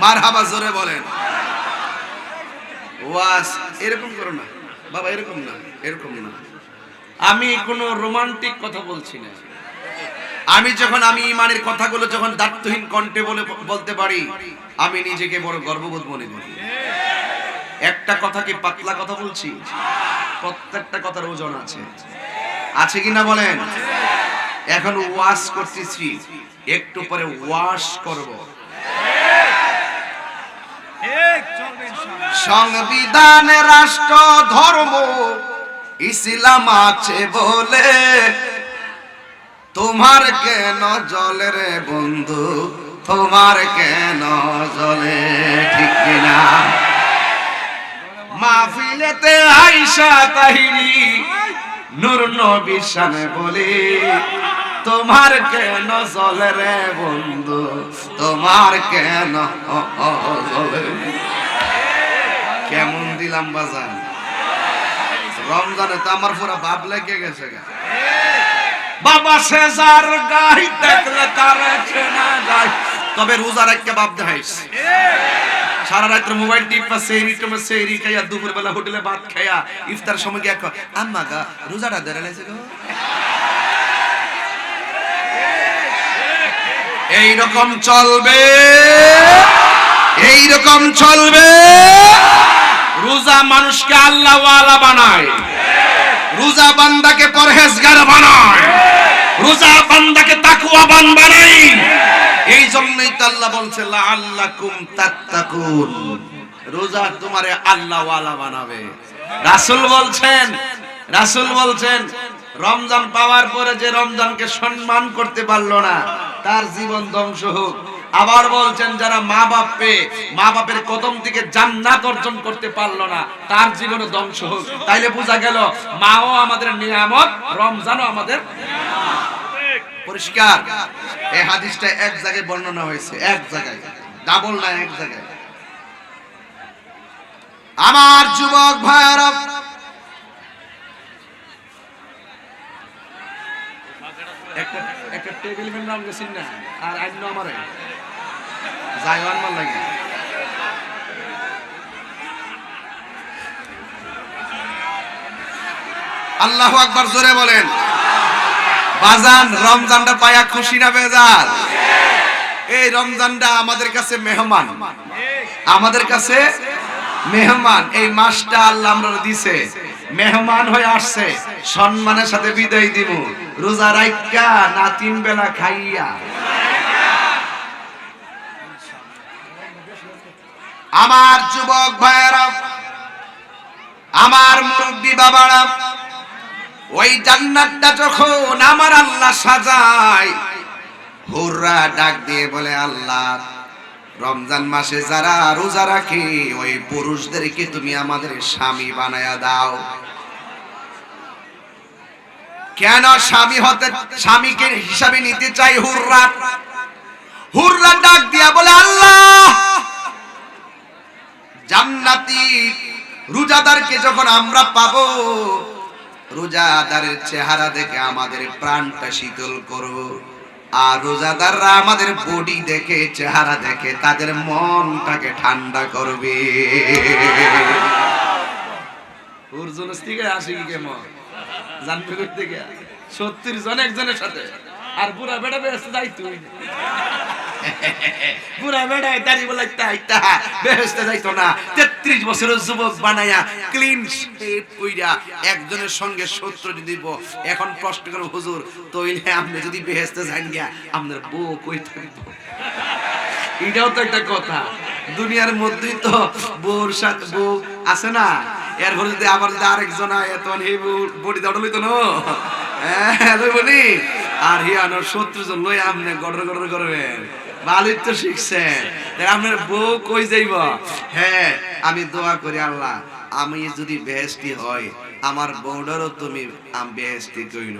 মার হাবা জোরে বলেন। ওয়াস, এরকম করো না। বাবা, এরকম না এরকম না। আমি কোনো রোমান্টিক কথা বলছি না। আমি যখন, আমি ইমানের কথাগুলো যখন দায়িত্বহীন কণ্ঠে বলে, বলতে পারি, আমি নিজেকে বড় গর্ববোধ মনে করি। একটা কথা কি পাতলা কথা বলছি? প্রত্যেকটা কথার ওজন আছে। আছে কি না বলেন? এখন ওয়াশ করতেছি। একটু পরে ওয়াশ করব। সংবিধান রাষ্ট্র, ধর্ম, ইসলাম আছে বলে। তোমার কেন জলে রে বন্ধু? তোমার কেন জলে? ঠিক কিনা? মাহফিলেতে আইসা তাহিরি নূর নবী শানে বলি, তোমার কেন জলে রে বন্ধু? তোমার কেন জলে? কেমন দিলাম বাজান? রমজানে তো আমার পুরো বাপ লেগে গেছে। বাবা সেজার গাই, দেখলে তার চেনা তবে রোজার একটা বাপ দেখাইস। সারা রাত্র মোবাইল টিপা সেহরি টমে সেহরি খাইয়া দুপুর বেলা হোটেলে ভাত খাইয়া ইফতার সময় গিয়ে আম্মা গা, রোজাটা ধরে লাইছে গো। এই রকম চলবে এই রকম চলবে। রোজা মানুষকে আল্লাহ বানায়। রোজা বান্দাকে পরহেজগার বানায়। রোজা বান্দাকে তাকুয়াবান বানায়। এই জন্যই তো আল্লাহ বলছে আল্লাকুম তাত্তাকুন। রোজা তোমারে আল্লাহ বানাবে। রাসূল বলছেন রাসূল বলছেন, রমজান পাওয়ার পরে যে রমজানকে সম্মান করতে পারল না, তার জীবন ধ্বংস হোক। আবার বলছেন যারা মা বাপ পেয়ে মা বাপের কদম থেকে জান্নাত অর্জন করতে পারল না, তার জীবনে ধ্বংস হোক। তাইলে বোঝা গেল, মাও আমাদের নিয়ামত, রমজানও আমাদের পরিষ্কার? এই হাদিসটা এক জায়গায় বর্ণনা হয়েছে, এক জায়গায়। ডাবল না এক জায়গায়। আমার যুবক ভাইরা একটা একটা টেবিল নাম গেছিন না? আর আইন আমারে? যাইওয়ান মাল লাগে। আল্লাহু আকবার জোরে বলেন। বাজান, রমজানটা পায়া খুশি না বেজার? এই রমজানটা আমাদের কাছে মেহমান। আমাদের কাছে মেহমান। এই মাসটা আল্লাহ আমরা দিছে। মেহমান হয়ে আসছে। সম্মানের সাথে বিদায় দিব। রোজা রাইকা না তিন বেলা খাইয়া। আমার যুবক ভাইয়েরা, আমার মুরব্বী বাবারা, ওই জান্নাতটা যখন আমার আল্লাহ সাজায়, হুররা ডাক দিয়ে বলে, আল্লাহ, রমজান মাসে যারা রোজা রাখে, ওই পুরুষদেরকে তুমি আমাদের স্বামী বানায়া দাও। কেন স্বামী হতে, স্বামীকে হিসাবে নিতে চাই হুররা? হুররা ডাক দিয়া বলে, আল্লাহ জান্নাতি রোজাদারকে যখন আমরা পাবো, রোজাদারের চেহারা দেখে আমাদের প্রাণটা শীতল করো। আর রোজাদাররা আমাদের বডি দেখে, চেহারা দেখে, তাদের মনটাকে ঠান্ডা করবে। অর্জুন সত্তর জন একজনের সাথে। আর বুড়া বেড়া বেড়ে যাই তুই বুড়া বেড়ায় দাড়ি বেহেস্তে যাইতো না। 33 বছরের যুবক বানায়া ক্লিন কইরা একজনের সঙ্গে সত্য দিব, এখন প্রশ্ন হুজুর আপনি যদি বেহেস্তে যান গিয়া, আপনার বউ কই থাকব? এটাও তো একটা কথা। দুনিয়ার মধ্যেই তো বউর সাথে বউ আছে না। এর ঘরে যদি আবার যদি আরেকজন আয় তখন বডি দাঁড়া লইতো না। হ্যাঁ লই বলি আর হিয়ানোর শত্রু জন লই আমনে গড়র গড়র করবেন। ভালোই তো শিখছেন। আপনার বউ কই যাইব? হ্যাঁ আমি দোয়া করি আল্লাহ, আমি যদি বেহেস্তি হয় আমার বউডারও তুমি বেহেস্তি কইল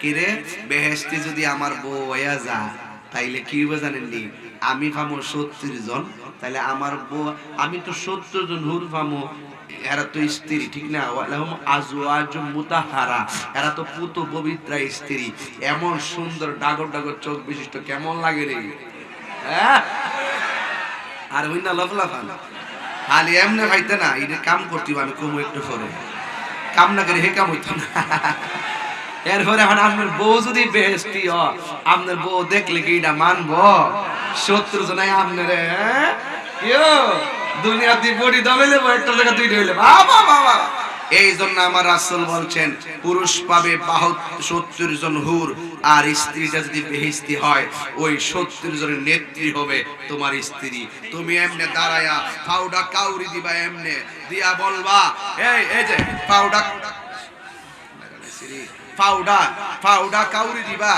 কিরে বেহেস্তি যদি আমার বউ হইয়া যা তাইলে কি হবে জানেননি? আমি পামো সত্তর জন তাহলে আমার বউ, আমি তো সত্তর জন হুর পামো। এরা তো স্ত্রী, ঠিক না? ওয়ালাহুম আজওয়াজুম মুতাহারা। এরা তো পুত পবিত্রা স্ত্রী। এমন সুন্দর, ডাগর ডাগর চোখ বিশিষ্ট, কেমন লাগে রে? আর হই না লফলা ফান খালি এমনি ভাইতে না এটা কাম করতে আমি কমু একটু পরে। কাম না করে হে কাম হইতো না। এরপরে এখন আপনার বউ যদি বেহেস্তি হ আপনার বউ দেখলে কি এটা মানবো? শত্রু জনাই আপনার ইয়ো দুনিয়া দি বডি দমেলে একটা জায়গা দুই হইলে। বাবা বাবা এই জন্য আমার রাসূল বলছেন, পুরুষ পাবে সত্তর জন হুর, আর স্ত্রীটা যদি বেহেস্তি হয়, ওই সত্তর জনের নেত্রী হবে তোমার স্ত্রী। তুমি এমনে দাঁড়ায়া পাউডা কাউরি দিবা এমনে, দিয়া বলবা, এই এই যে পাউডা পাউডা পাউডা কাউরি দিবা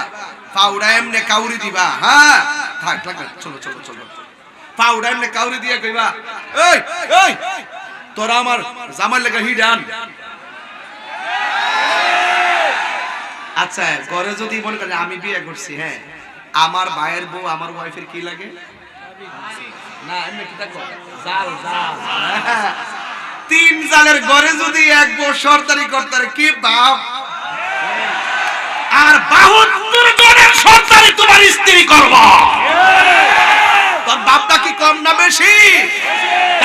পাউডা এমনে কাউরি দিবা হ্যাঁ? থাক থাক চলো চলো চলো। পাউডা এমনে কাউরি দিয়া কইবা, এই এই তোরা আমার জামার লেখা হিডান আচ্ছা ঘরে যদি মনে করেন আমি বিয়ে করছি হ্যাঁ আমার ভাইয়ের বউ আমার ওয়াইফের কি লাগে? না এমনি কি দেখো? জাল জাল। তিন জালের ঘরে যদি এক বউ সরকারি কর্তারে কি বাপ আর বাহাত্তর জনের সন্তানই তোমার স্ত্রী করব। তোর বাপটা কি কম না বেশি?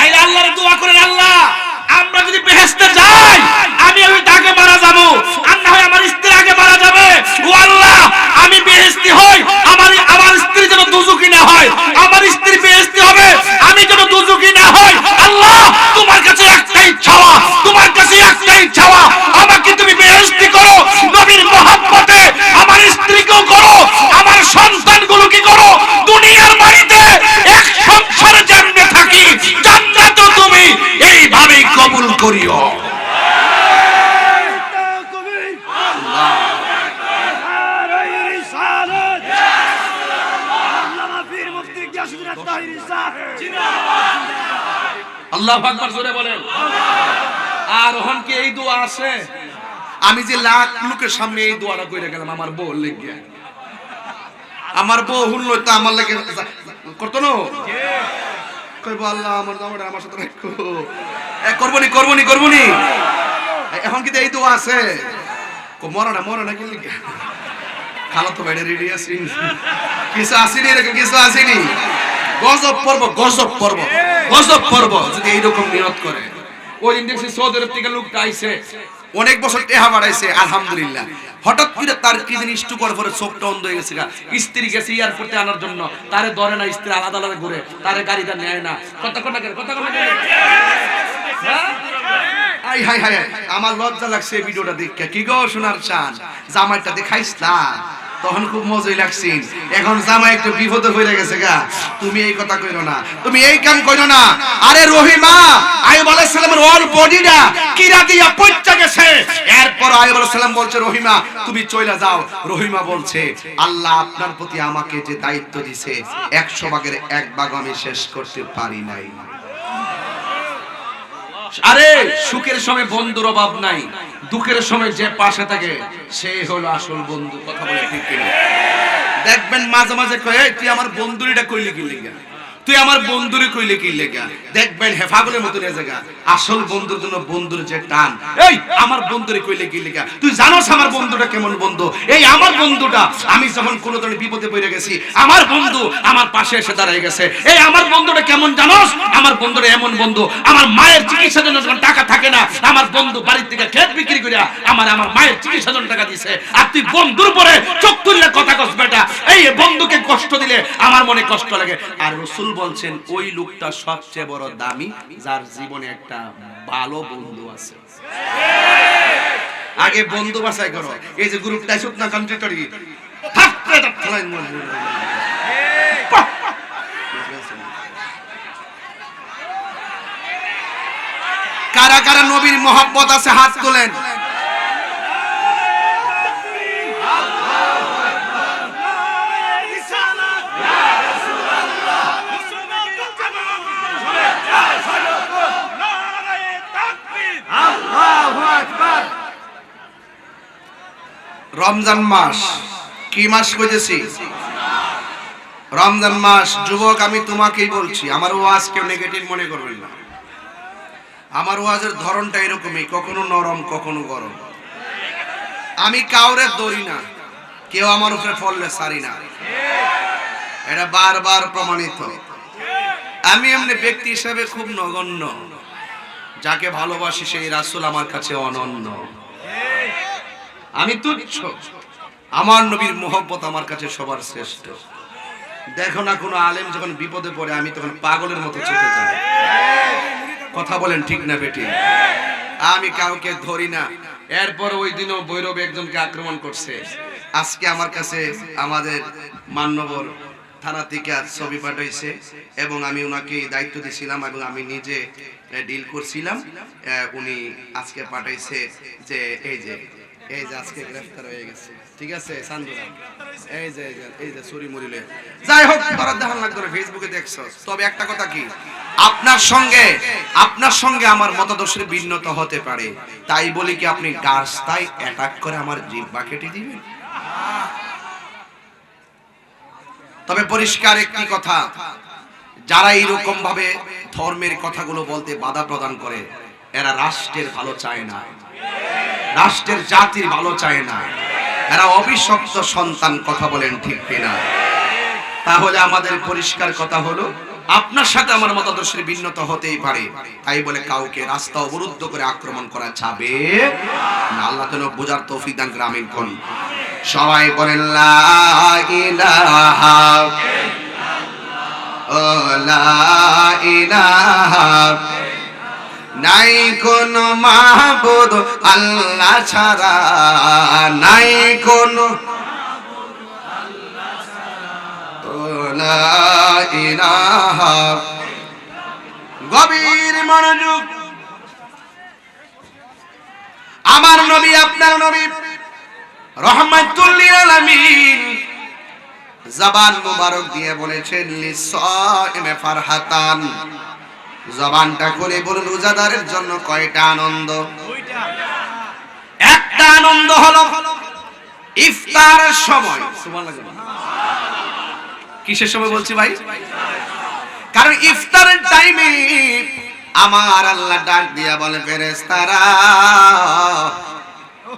তাইলে আল্লাহর দোয়া করেন, আল্লাহ, আমরা যদি বেহেশতে যাই, আমি ওই তাকে মারা যাব। আর না হয় আমার স্ত্রী আগে মারা যাবে। ও আল্লাহ, আমি বেহেশতি হই, আমার আমার স্ত্রী যেন দুজুকি না হয়। আমার স্ত্রী বেহেশতি হবে, আমি যেন দুজুকি না হই। আল্লাহ, তোমার কাছে একটাই চাওয়া তোমার কাছে একটাই চাওয়া আমাকে তুমি বেহেশতি করো, নবীর মহব্বতে আমার স্ত্রীকেও করো, আমার সন্তানগুলোকে করো দুনিয়ার বাড়িতে এক সংসারে জানবে থাকি জান্নাত তুমি এইভাবেই কবুল করিও আল্লাহ আকবার জোরে বলেন আর ওখান কি এই দোয়া আছে? আমি যে লাখ লোকের সামনে এই দোয়াটা কইরা গেলাম, আমার বউ লেগে আমার বউ হুনলো, তো আমার লেগে করতো না কইবো, আল্লাহ, আমার জামাটা আমার সাথে রাখো। এ, করবনি করবনি করবনি? এখন কি এই দোয়া আছে? কো, মরো না মরো না, কি লিখে খালো তো বাইরে রেডি আছি। কিছু আসেনি এরকম, কিছু আসেনি। গজব পর্ব গজব পর্ব গজব পর্ব, যদি এইরকম নিয়ত করে। ওই সৌদি আরব থেকে লোকটা আইছে। অনেক বছর টেহা বাড়াইছে, আলহামদুলিল্লাহ। হঠাৎ করে তার কি জিনিস একটু করার পরে চোখটা অন্ধ হয়ে গেছে স্ত্রী গেছে এয়ারপোর্টে আনার জন্য। তারে ধরে না, স্ত্রী আলাদা আলাদা ঘুরে। তারে গাড়িটা নেয় না। কথা কথা হ্যাঁ? আমার লজ্জা লাগছে ভিডিওটা দেখে। কি গো সোনার চান জামাইটা দেখাইস না। তখন খুব মজাই লাগছিল এখন জামাই একটু বিপদে হয়ে গেছে গা। তুমি এই কথা কইরো না। তুমি এই কাম কইরো না। আরে রহিমা আইব আলাইহিস সালামের অল বডিটা কিরা দিয়া পড়তে গেছে। এরপর আইব আলাইহিস সালাম বলছে, রহিমা, তুমি চইলা যাও। রহিমা বলছে, আল্লাহ আপনার প্রতি আমাকে যে দায়িত্ব দিছে 100 ভাগের এক ভাগ আমি শেষ করতে পারি নাই। আরে, সুখের সময় বন্ধুর অভাব নাই। দুঃখের সময় যে পাশে থাকে, সে হলো আসল বন্ধু। কথা বলে ঠিক দেখবেন মাঝে মাঝে কয়ে তুই আমার বন্ধুরিটা কইলি কি লিগা? তুই আমার বন্ধুরে কইলে কি লেগা? দেখবেন হেফাগুলের মতো জায়গা। আসল বন্ধুর জন্য বন্ধুর যে টান। এই, আমার বন্ধুরে কইলে কি লেগা? তুই জানোস আমার বন্ধুটা কেমন বন্ধু? এই, আমার বন্ধুটা, আমি যখন কোনো ধরনের বিপদে পড়ে গেছি, আমার বন্ধু আমার পাশে এসে দাঁড়ায় গেছে। এই, আমার বন্ধুটা কেমন জানোস? আমার বন্ধুটা এমন বন্ধু। আমার মায়ের চিকিৎসার জন্য যখন টাকা থাকে না, আমার বন্ধু বাড়ির থেকে খেত বিক্রি করে আমার আমার মায়ের চিকিৎসার জন্য টাকা দিছে। আর তুই বন্ধুর পরে চোখ তুললে কথা কস, বেটা। এই বন্ধুকে কষ্ট দিলে আমার মনে কষ্ট লাগে। আর রসুল বলছেন, ওই লোকটা সবচেয়ে বড় দামি, যার জীবনে একটা ভালো বন্ধু আছে। আগে বন্ধু বাছাই করো। এই যে গ্রুপটা সুত না কন্ট্রিটরি কারা কারা নবীর মহব্বত আছে? হাত তোলেন। রমজান মাস। কি মাস কইতেছি রমজান মাস, যুবক, আমি তোমাকেই বলছি, আমার ওয়াজ কেউ নেগেটিভ মনে করবেন না। আমার ওয়াজের ধরনটা এরকমই, কখনো নরম, কখনো গরম। আমি কাউরে দৌড়ি না, কেউ আমার উপরে ফললে সারি না। এটা বারবার প্রমাণিত। আমি এমনি ব্যক্তি হিসাবে খুব নগণ্য। যাকে ভালোবাসি সেই রাসূল আমার কাছে অনন্য। আমি তুচ্ছ আমার নবীর মোহব্বত আমার কাছে সবার শ্রেষ্ঠ। দেখো না কোনো আলেম যখন বিপদে পড়ে, আমি তখন পাগলের মতো চোখে যাই। কথা বলেন ঠিক না বেটি? আমি কাউকে ধরি না। এরপর ওই দিনও বৈরব একজনকে আক্রমণ করছে। আজকে আমার কাছে আমাদের মান্যবর থানা থেকে আজ ছবি পাঠাইছে এবং আমি ওনাকে দায়িত্ব দিয়েছিলাম এবং আমি নিজে ডিল করছিলাম। উনি আজকে পাঠাইছে যে, এই যে এই যে আজকে গ্রেফতার হয়ে গেছে। ঠিক আছে সান্দুরা এই যে এই যে চুরি মরিলে। যাই হোক দেখান লাগতো ফেসবুকে দেখছ। তবে একটা কথা কি? আপনার সঙ্গে আপনার সঙ্গে আমার মতাদর্শের ভিন্নতা হতে পারে। তাই বলি কি, আপনি গাছটাই অ্যাটাক করে আমার জিব্বা কেটে দিবেন? তবে পরিষ্কার একটি কথা, যারা এইরকম ভাবে ধর্মের কথাগুলো বলতে বাধা প্রদান করে, এরা রাষ্ট্রের ভালো চায় না। রাষ্ট্রের জাতির ভালো চায় না। এরা অভিশপ্ত সন্তান কথা বলেন ঠিক কিনা। তাহলে আমাদের পরিষ্কার কথা হলো, আপনার সাথে আমার মতাদর্শের ভিন্নতা হতেই পারে। তাই বলে কাউকে রাস্তা অবরুদ্ধ করে আক্রমণ করা যাবে না। আল্লাহ যেন বোঝার তৌফিক দান গ্রামীণ কোন সবাই বলেন লা ইলাহা নাই কোন মাহবুদ আল্লাহ ছাড়া, নাই কোন গভীর মনোযোগ। আমার নবী, আপনার নবী রহমাতুল্লিল আলামিন জবান মুবারক দিয়ে বলেছেন লিসাইমে ফারহাতান। জবানটা করে বলুন রোজাদারের জন্য কয়টা আনন্দ? একটা আনন্দ হলো ইফতারের সময়। কিসের সময় বলছি ভাই? কারণ ইফতারের টাইমে আমার আল্লাহ ডাক দিয়া বলে ফেরেস্তারা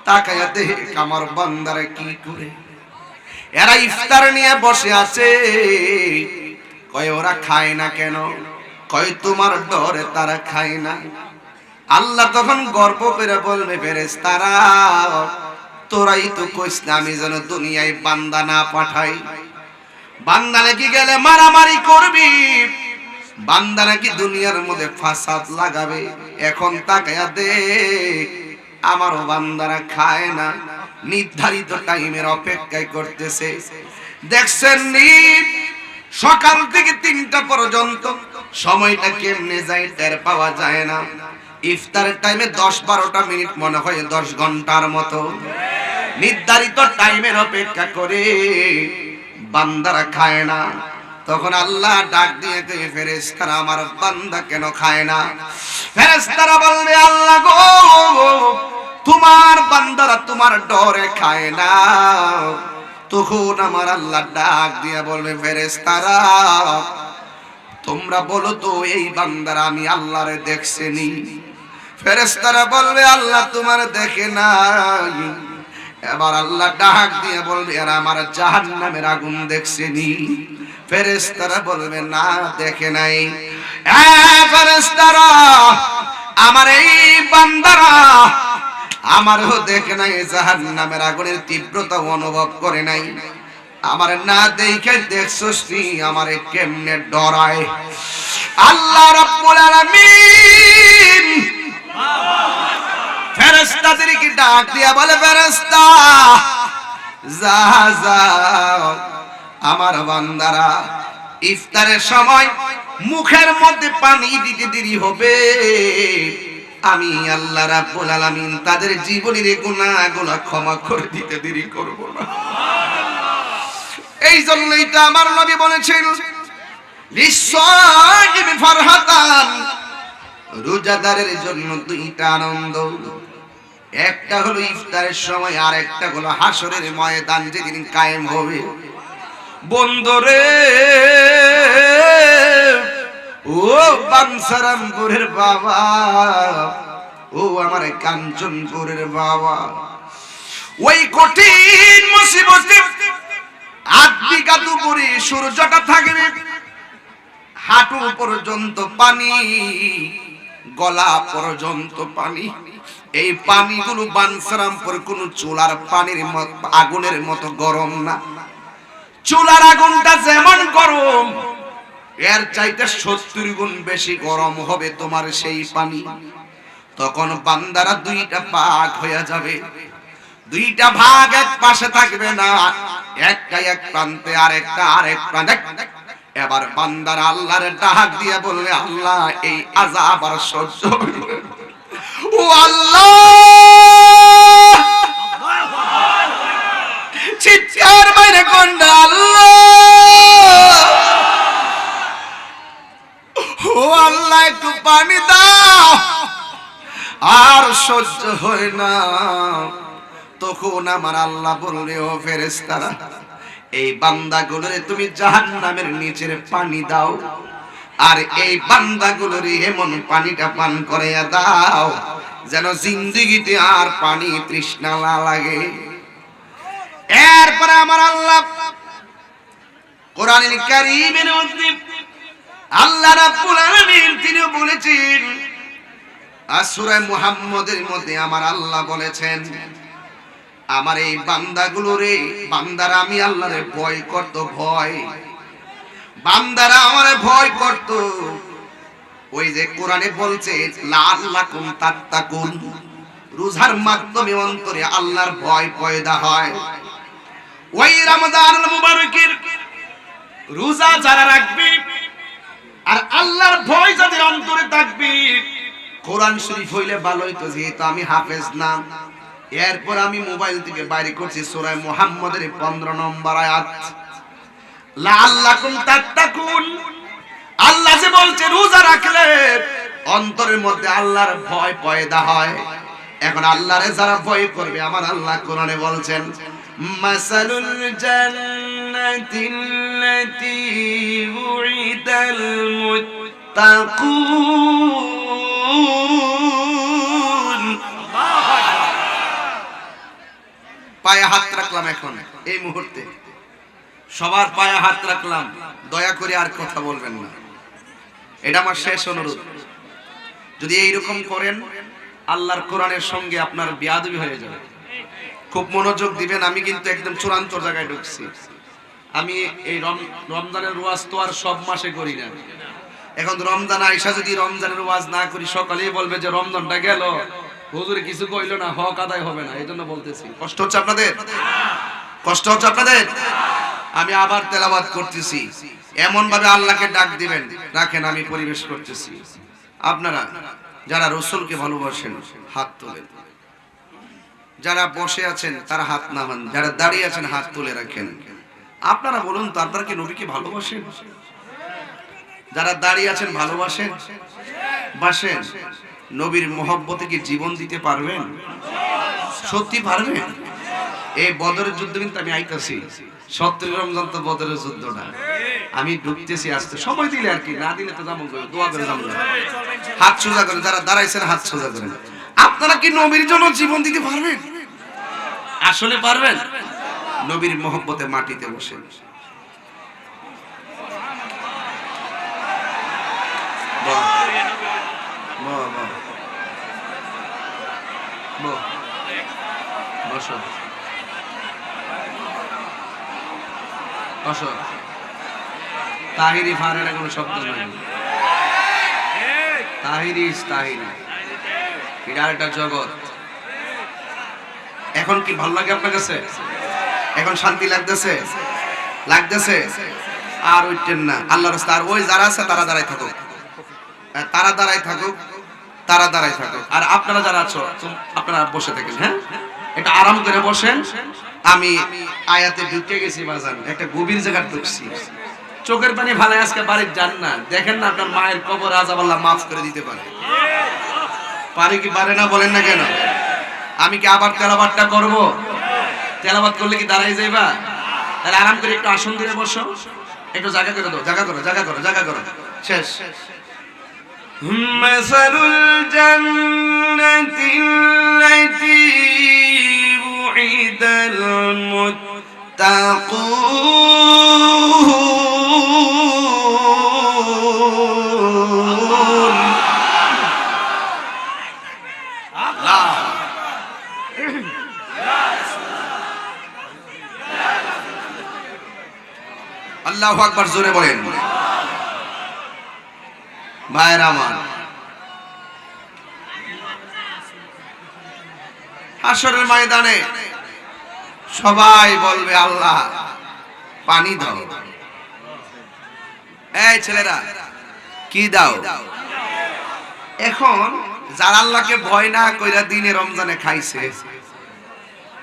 তাকায়া দেখ আমার বান্দারা কি করে? এরা ইফতার নিয়ে বসে আছে। কয় ওরা খায় না কেন? কয়, তোমার ডরে তারা খায় না। আল্লাহ তখন গর্ব করে বলবে ফেরেস তারা তোরাই তো কইস না, আমি যেন দুনিয়ায় বান্দা না পাঠাই। বান্দা নাকি গেলে মারামারি করবি? বান্দা নাকি দুনিয়ার মধ্যে ফাসাদ লাগাবে? এখন তাকায়া দে আমারও বান্দারা খায় না। নির্ধারিত টাইমের অপেক্ষায় করতেছে। দেখছেন নি? সকাল থেকে তিনটা পর্যন্ত সময়টা কেমনে যায় টের পাওয়া যায় না। ইফতারের টাইমে দশ বারোটা মিনিট মনে হয় দশ ঘণ্টার মতো। নির্ধারিত টাইমের অপেক্ষা করে বান্দারা খায় না। তখন আল্লাহ ডাক দিয়ে কে ফেরেস্তারা আমার বান্দা কেন খায় না? ফেরেস্তারা বলবে, আল্লাহ গো, তোমার বান্দারা তোমার ডরে খায় না। তখন আমার আল্লাহ ডাক দিয়ে বলবে ফেরেস্তারা তোমরা বলো তো, এই বান্দারা আমি আল্লাহরে দেখছেনি। ফেরেস্তারা বলবে, আল্লাহ তোমার দেখে নাই। এবার আল্লাহ ডাক দিয়ে বলবে আর আমার জাহান্নামের আগুন দেখছেনি। ফেরেস্তারা বলবে, না, দেখে নাই। ফেরেস্তারা আমার এই বান্দারা আমারও দেখে নাই, জাহান্নামের আগুনের তীব্রতা অনুভব করে নাই। আমার না দেখে দেখছস নি, আমারে কেমনে ডরায়? আল্লাহ রাব্বুল আলামিন। ফেরেশতাদেরকে ডাক দিয়া বলে, ফেরেশতা, যা যা, আমার বান্দারা, ইফতারের সময় মুখের মধ্যে পানি দিতে দেরি হবে। আমি আল্লাহ রাব্বুল আলামিন তাদের জীবনের গুনাহগুলো ক্ষমা করে দিতে দেরি করব না। এই জন্যই তো আমার নবী বলেছেন ফারহাতান রোজাদারের জন্য দুইটা আনন্দ। একটা হলো ইফতারের সময়, আর একটা হলো হাসরের ময়দান যেদিন কায়েম হবে। বন্দরে ও বানসারামপুরের বাবা, ও আমার কাঞ্চনপুরের বাবা। ওই কঠিন মুসিবতে আট দুপুরে সূর্যটা থাকবে। হাঁটু পর্যন্ত পানি, গলা পর্যন্ত পানি। এই পানিগুলো বানসারামপুর কোন চুলার পানির আগুনের মতো গরম না। চুলার আগুনটা যেমন গরম, এর চাইতে সত্তর গুণ বেশি গরম হবে তোমার সেই পানি। তখন বান্দারা দুইটা পাক হয়ে যাবে। দুইটা ভাগ এক পাশে থাকবে না, একটা এক প্রান্তে আর একটা আরেক প্রান্তে। এবার বান্দারা আল্লাহর ডাক দিয়ে বলবে, আল্লাহ, এই আজাব আর সহ্য ও আল্লাহ! চিৎকার বাইরে কোনটা আল্লাহ! ও আল্লাহ, একটু পানি দাও, আর সহ্য হয় না। তখন আমার আল্লাহ বললে ও ফেরেস্তারা এই বান্দাগুলোরে তুমি জাহান্নামের নিচের পানি দাও, আর এই বান্দাগুলোর এমন পানিটা পান করে দাও, যেন জিন্দিগিতে আর পানি তৃষ্ণা লাগে। এরপরে আমার আল্লাহ কোরআনের কারীমের মধ্যে আল্লাহ রাব্বুল আলামিন তিনি বলেছেন আর সূরা মুহাম্মদের মধ্যে আমার আল্লাহ বলেছেন আমার এই বান্দাগুলো রে, বান্দারা আমি আল্লাহরে ভয় করত, ভয়। বান্দারা আমারে ভয় করত। ওই যে কোরআনে বলছে, লাল লাআল্লাকুম তাত্তাকুন। রোজার মাধ্যমে অন্তরে আল্লাহর ভয় পয়দা হয়। ওই রমজানুল মুবারকের রোজা যারা রাখবে, আর আল্লাহর ভয় যাদের অন্তরে থাকবে, কোরআন শরীফ হইলে ভালোই তো যেহেতু আমি হাফেজ না। এরপর আমি মোবাইল থেকে বাইরে করছি সূরা মুহাম্মদের 15 নম্বর আয়াত। লাআল্লাকুম তাত্তাকুন। আল্লাহ যে বলছে, রোজা রাখলে অন্তরের মধ্যে আল্লাহর ভয় পয়দা হয়। এখন আল্লাহরে যারা ভয় করবে, আমার আল্লাহ কোরআনে বলছেন, মাসালুল জান্নাতিল্লাতী উইদাল মুত্তাকুন। পায়ে হাত রাখলাম এখন, এই মুহূর্তে। সবার পায়ে হাত রাখলাম, দয়া করে আর কথা বলবেন না। এটা আমার শেষ অনুরোধ। যদি এইরকম করেন, আল্লাহর কোরআনের সঙ্গে আপনার বিয়াদবি হয়ে যাবে। খুব মনোযোগ দিবেন, আমি কিন্তু একদম চূড়ান্ত জায়গায় ঢুকছি। আমি এই রম- রমজানের ওয়াজ তো আর সব মাসে করি না। এখন রমজান আইসা যদি রমজানের ওয়াজ না করি, সকালেই বলবে যে রমজানটা গেল। হুজুর কিছু কইলো না, হক আদায় হবে না এই জন্য বলতেছি। কষ্ট হচ্ছে আপনাদের? কষ্ট হচ্ছে আপনাদের? আমি আবার তেলাবাদ করতেছি। এমন ভাবে আল্লাহকে ডাক দিবেন, রাখেন, আমি পরিবেশ করতেছি। আপনারা, যারা রসুলকে ভালোবাসেন, হাত তোলেন। যারা বসে আছেন, তারা হাত নামান যারা দাঁড়িয়ে আছেন, হাত তুলে রাখেন। আপনারা বলুন তো, আপনারা কি নবীকে ভালোবাসেন? যারা দাঁড়িয়ে আছেন, ভালোবাসেন? বাসেন? নবীর মহব্বতে কি জীবন দিতে পারবেন? সত্যি পারবেন? এই বদরের যুদ্ধ কিন্তু আমি আইতাছি। সত্তর রমজান তো বদরের যুদ্ধ না আমি ঢুকতেছি আসতে। সময় দিলে আর কি না দিলে তো কই, দোয়া করে যাব হাত সোজা করেন যারা দাঁড়াইছেন হাত সোজা করেন। আপনারা কি নবীর জন্য জীবন দিতে পারবেন? আসলে পারবেন। নবীর মহব্বতে মাটিতে বসে বাহ বাহ বাহ বসো বসো তাহিরি ফারের কোনো শব্দ নাই। তাহিরি তাহিরি এটা একটা জগৎ। এখন কি ভালো লাগে আপনার কাছে? এখন শান্তি লাগতেছে? লাগতেছে? আর ওইটেন না। আল্লাহর রাস্তা। আর ওই যারা আছে, তারা দাঁড়াই থাকুক। তারা দাঁড়াই থাকুক। তারা দাঁড়াই থাকুক আর আপনারা যারা আছো আপনারা বসে থাকেন হ্যাঁ? এটা আরাম করে বসেন। আমি আয়াতে ঢুকে গেছি বাজান, একটা গভীর জায়গা ঢুকছি। চোখের পানি ভালো আজকে বাড়ির যান না। দেখেন না আপনার মায়ের কবর আজাব আল্লাহ মাফ করে দিতে পারে। পারে কি পারে না বলেন না কেন? আমি কি আবার তেলাবাতটা করব? তেলাবাত করলে কি দাঁড়াই যাইবা? তাহলে আরাম করে একটু আসন দিয়ে বসো। একটু জায়গা করে দাও, জায়গা করো জায়গা করো জায়গা করো। শেষ। مثل الجنة التي وعد المتقون الله আল্লাহ আকবার জোরে বলেন হাসরের ময়দানে সবাই বলবে, আল্লাহ, পানি দাও। এই ছেলেরা, কি দাও? এখন যারা আল্লাহকে ভয় না কইরা দিনে রমজানে খাইছে,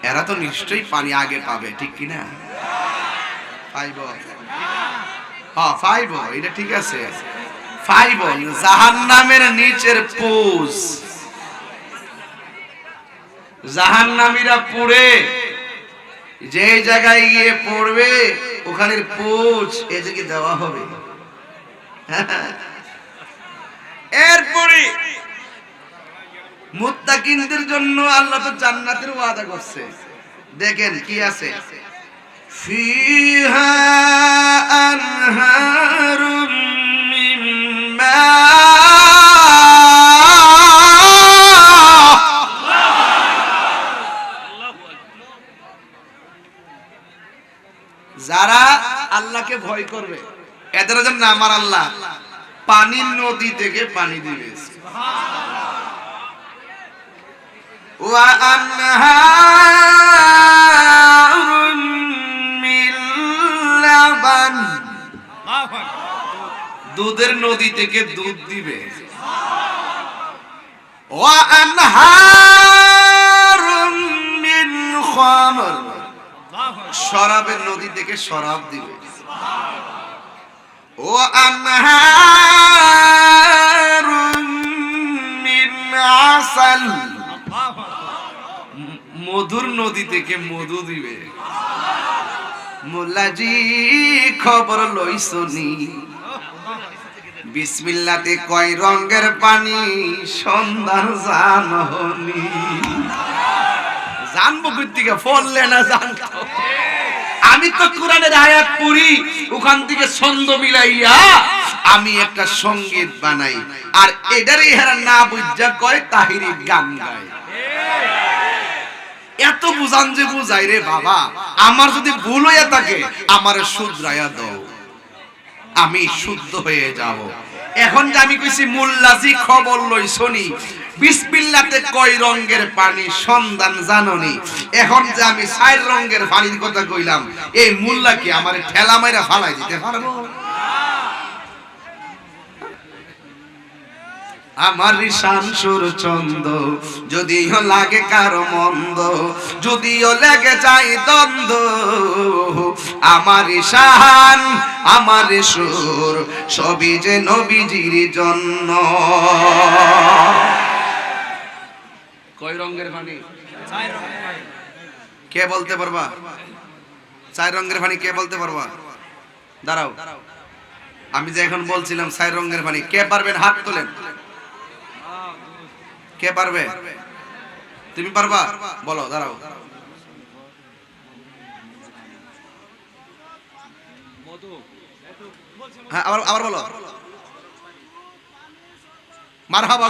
এরা তো নিশ্চয়ই পানি আগে পাবে, ঠিক কি না? পাইব হ্যাঁ এটা ঠিক আছে। পাইব জাহান্নামের নিচের পুষ জাহান্নামীরা পড়ে, যে জায়গায় গিয়ে পড়বে, ওখানের পুষ এদিকে দেওয়া হবে। এরপরে মুত্তাকিনদের জন্য আল্লাহ তো জান্নাতের ওয়াদা করছে। দেখেন কি আছে? ফিহা আনহারুম যারা আল্লাহকে ভয় করবে এদের যেন আমার আল্লাহ পানির নদী থেকে পানি দিবে নদী থেকে দুধ দিবে। শরাবের নদী থেকে শরাব দিবে। ও আসাল। মধুর নদী থেকে মধু দিবে। মোল্লাজি খবর লইসনি। বিসমিল্লাতে কয় রঙের পানি সন্ধান জানহনি। জানব থেকে ফললে না জানতো আমি তো কোরআনের আয়াত পড়ি, ওখান থেকে ছন্দ মিলাইয়া আমি একটা সংগীত বানাই। আর এটারই হেরা না বুঝা কয় তাহিরি গান গায় এত বুঝান যে বুঝাই রে বাবা, আমার যদি ভুল হইয়া থাকে, আমার শুধরাইয়া দাও। আমি শুদ্ধ হয়ে যাব। এখন যে আমি কইছি মুল্লাজি খবর লই শুনি বিসমিল্লাতে কয় রঙের পানি সন্ধান জাননি। এখন যে আমি চার রঙের পানির কথা কইলাম, এই মুল্লা কি আমার ঠেলা মাইরা ফালাই দিতে পারব? আমার শামসুর চন্দ যদিও লাগে কারও মন্দ যদিও লেগে যায় দ্বন্দ্ব আমার শান আমার সুর সবই যে নবীজির জন্য। কয় রঙের পানি কে বলতে পারবা? চার রঙের পানি কে বলতে পারবা? দাঁড়াও। আমি যে এখন বলছিলাম চার রঙের পানি কে পারবেন হাত তোলেন? কে পারবে? তুমি পারবা? বলো দাঁড়াও। হ্যাঁ আবার আবার বলো। মারহাবা